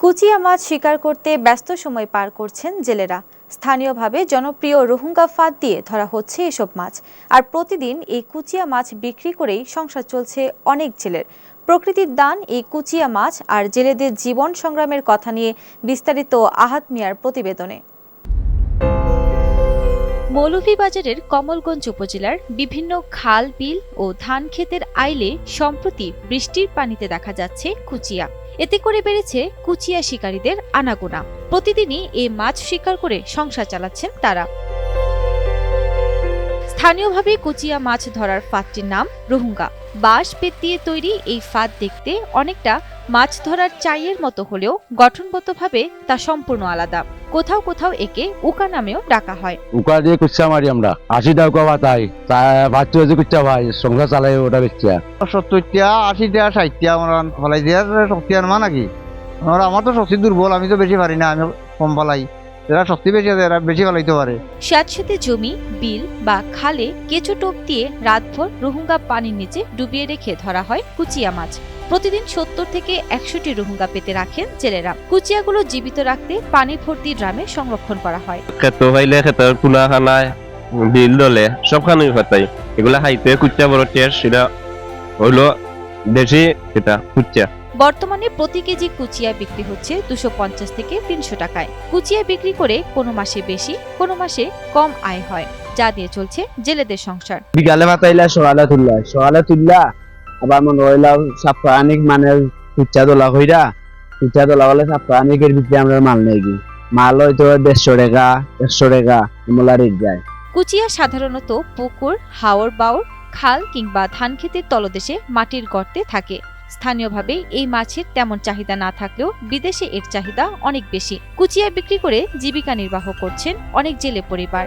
কুচিয়া মাছ শিকার করতে ব্যস্ত সময় পার করছেন জেলেরা। স্থানীয়ভাবে জনপ্রিয় রোহিঙ্গা ফাঁদ দিয়ে ধরা হচ্ছে এসব মাছ। আর প্রতিদিন এই কুচিয়া মাছ বিক্রি করেই সংসার চলছে অনেক জেলের। প্রকৃতির দান এই কুচিয়া মাছ আর জেলেদের জীবন সংগ্রামের কথা নিয়ে বিস্তারিত আহাত মিয়ার প্রতিবেদনে। মৌলভীবাজারের কমলগঞ্জ উপজেলার বিভিন্ন খাল, বিল ও ধান ক্ষেতের আইলে সম্প্রতি বৃষ্টির পানিতে দেখা যাচ্ছে কুচিয়া। এতে করে বেড়েছে কুচিয়া শিকারীদের আনাগোনা। প্রতিদিনই এই মাছ শিকার করে সংসার চালাচ্ছেন তারা। স্থানীয়ভাবে কুচিয়া মাছ ধরার ফাঁদটির নাম রোহুঙ্গা। বাঁশ বেত দিয়ে তৈরি এই ফাঁদ দেখতে অনেকটা মাছ ধরার চাইয়ের মতো হলেও গঠনগতভাবে তা সম্পূর্ণ আলাদা। কোথাও কোথাও একে উকা নামেও ডাকা হয়। উকা দিয়ে কুচ্চা মারি আমরা। আশি টাকা উকা পাতাই তা বাচ্চা হয়েছে কুচ্চা ভাই সংসার চালাই ওটা বেচ্চা সত্তরটা আশিটা ষাটটা আমরা ফলাই দিয়ে শক্তি আনমা নাকি? আমরা আমার তো শক্তি দুর্বল আমি তো বেশি পারি না আমি কম ফলাই এরা শক্তি বেশি আছে এরা বেশি ফলাইতে পারে। স্যাঁতস্যাঁতে জমি বিল বা খালে কেঁচো টোপ দিয়ে রাতভর রোহুঙ্গা পানির নিচে ডুবিয়ে রেখে ধরা হয় কুচিয়া মাছ। প্রতিদিন সত্তর থেকে একশোটি রোহুঙ্গা পেতে রাখেন জেলেরা। কুচিয়াগুলো জীবিত রাখতে পানি ভর্তি ড্রামে সংরক্ষণ করা হয়। খেতো পাইলে খেতের কুলা খানায় বিল দলে সবখানে খাতাই এগুলা খাইতে কুচ্চা বড় টেস্ট সেটা হইল দেশি এটা কুচ্চা বর্তমানে প্রতি কেজি কুচিয়া বিক্রি হচ্ছে দুশো পঞ্চাশ থেকে তিনশো টাকায়। কুচিয়া বিক্রি করে কোনো মাসে বেশি কোনো মাসে কম আয় হয় যা দিয়ে চলছে জেলেদের সংসার। বিকালে পাতাইলা সকালে তুললা সকালে তুললা আবার মনে হইলা সাপ্তাহিক মানে কুচ্চা তোলা কইরা কুচ্চা তোলা হলে সাপ্তাহিকের ভিতরে আমরা মাল নেই কি মাল হয়তো দেড়শো টাকা, একশো টাকা এমলা রেট যায়। কুচিয়া সাধারণত পুকুর, হাওর বাওর খাল কিংবা ধান ক্ষেতের তলদেশে মাটির গর্তে থাকে। স্থানীয়ভাবে এই মাছের তেমন চাহিদা না থাকলেও বিদেশে এর চাহিদা অনেক বেশি। কুচিয়া বিক্রি করে জীবিকা নির্বাহ করছেন অনেক জেলে পরিবার।